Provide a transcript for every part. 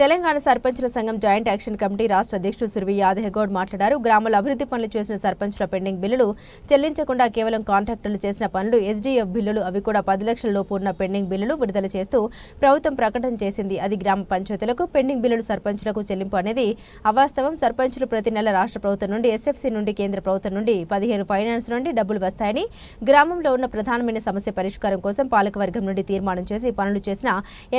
తెలంగాణ సర్పంచుల సంఘం joint action committee రాష్ట్ర అధ్యక్షుడు సురవి యాదహగౌడ్ మాట్లాడారు. గ్రామాల అభివృద్ధి పనులు చేసిన సర్పంచుల పెండింగ్ బిల్లులు చెల్లించకుండా కేవలం కాంట్రాక్టర్లు చేసిన పనులు ఎస్డీఎఫ్ బిల్లులు అవి కూడా పది లక్షల లోపు ఉన్న పెండింగ్ బిల్లులు విడుదల చేస్తూ ప్రభుత్వం ప్రకటన చేసింది. అది గ్రామ పంచాయతీలకు పెండింగ్ బిల్లులు సర్పంచులకు చెల్లింపు అనేది అవాస్తవం. సర్పంచులు ప్రతి నెల రాష్ట్ర ప్రభుత్వం నుండి ఎస్ఎఫ్సీ నుండి కేంద్ర ప్రభుత్వం నుండి పదిహేను ఫైనాన్స్ నుండి డబ్బులు వస్తాయని గ్రామంలో ఉన్న ప్రధానమైన సమస్య పరిష్కారం కోసం పాలకవర్గం నుండి తీర్మానం చేసి పనులు చేసిన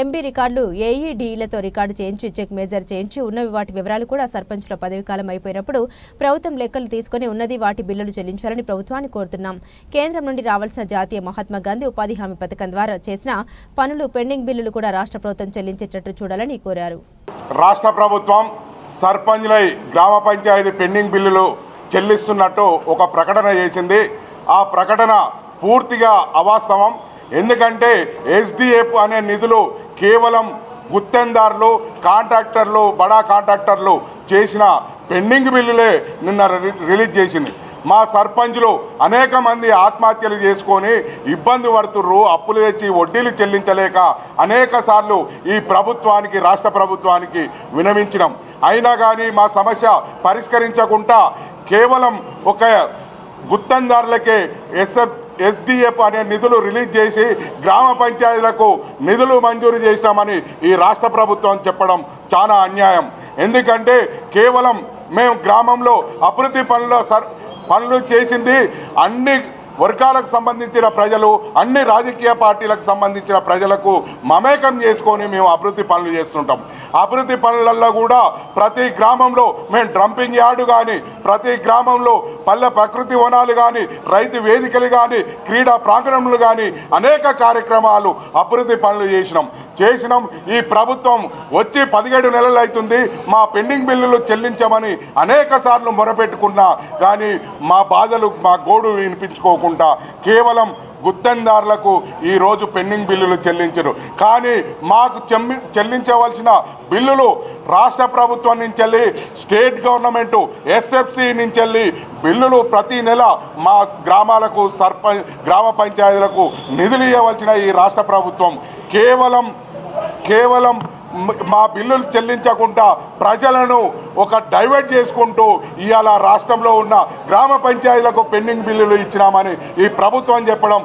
ఎంబీ రికార్డులు ఏఈడీలతో రికార్డు చేసి చేయించి చెక్ మేజర్ చేయించి ఉన్నవి వాటి వివరాలు కూడా సర్పంచ్ల పదవి కాలం అయిపోయినప్పుడు ప్రభుత్వం లెక్కలు తీసుకుని ఉన్నది వాటి బిల్లులు చెల్లించాలని ప్రభుత్వాన్ని కోరుతున్నాం. కేంద్రం నుండి రావాల్సిన జాతీయ మహాత్మా గాంధీ ఉపాధి హామీ పథకం ద్వారా చేసిన పనులు పెండింగ్ బిల్లులు కూడా రాష్ట్ర ప్రభుత్వం చెల్లించేటట్టు చూడాలని కోరారు. రాష్ట్ర ప్రభుత్వం సర్పంచ్లై గ్రామ పంచాయతీ పెండింగ్ బిల్లులు చెల్లిస్తున్నట్టు ఒక ప్రకటన చేసింది. ఆ ప్రకటన పూర్తిగా అవాస్తవం. ఎందుకంటే ఎస్డిఎఫ్ అనే నిధులు కేవలం గుత్తెందారులు కాంట్రాక్టర్లు బడా కాంట్రాక్టర్లు చేసిన పెండింగ్ బిల్లులే నిన్న రిలీజ్ చేసింది. మా సర్పంచ్లు అనేక మంది ఆత్మహత్యలు చేసుకొని ఇబ్బంది పడుతుర్రు అప్పులు తెచ్చి వడ్డీలు చెల్లించలేక అనేక సార్లు ఈ ప్రభుత్వానికి రాష్ట్ర ప్రభుత్వానికి వినవించినాం. అయినా కానీ మా సమస్య పరిష్కరించకుండా కేవలం ఒక గుత్తందారులకే ఎస్ఎఫ్ ఎస్డిఎఫ్ అనే నిధులు రిలీజ్ చేసి గ్రామ పంచాయతీలకు నిధులు మంజూరు చేసినామని ఈ రాష్ట్ర ప్రభుత్వం చెప్పడం చాలా అన్యాయం. ఎందుకంటే కేవలం మేము గ్రామంలో అభివృద్ధి పనుల సర్ పనులు చేసింది అన్ని వర్గాలకు సంబంధించిన ప్రజలు అన్ని రాజకీయ పార్టీలకు సంబంధించిన ప్రజలకు మమేకం చేసుకొని మేము అభివృద్ధి పనులు చేస్తుంటాం. అభివృద్ధి పనులలో కూడా ప్రతి గ్రామంలో మేము డ్రంపింగ్ యార్డు కానీ ప్రతి గ్రామంలో పల్లె ప్రకృతి వనాలు కానీ రైతు వేదికలు కానీ క్రీడా ప్రాంగణములు కానీ అనేక కార్యక్రమాలు అభివృద్ధి పనులు చేసినాం. చేసినాం. ఈ ప్రభుత్వం వచ్చి పదిహేడు నెలలు అవుతుంది మా పెండింగ్ బిల్లులు చెల్లించమని అనేక సార్లు మొరపెట్టుకున్నా కానీ మా బాధలు మా గోడు వినిపించుకోకుండా కేవలం గుత్తందారులకు ఈరోజు పెండింగ్ బిల్లులు చెల్లించరు. కానీ మాకు చెల్లించవలసిన బిల్లులు రాష్ట్ర ప్రభుత్వం నుంచి వెళ్ళి స్టేట్ గవర్నమెంట్ ఎస్ఎఫ్సి నుంచి వెళ్ళి బిల్లులు ప్రతి నెల మా గ్రామాలకు సర్పంచ్ గ్రామ పంచాయతీలకు నిధులు ఇవ్వవలసిన ఈ రాష్ట్ర ప్రభుత్వం కేవలం కేవలం మా బిల్లులు చెల్లించకుండా ప్రజలను ఒక డైవర్ట్ చేసుకుంటూ ఇవాళ రాష్ట్రంలో ఉన్న గ్రామ పంచాయతీలకు పెండింగ్ బిల్లులు ఇచ్చినామని ఈ ప్రభుత్వం చెప్పడం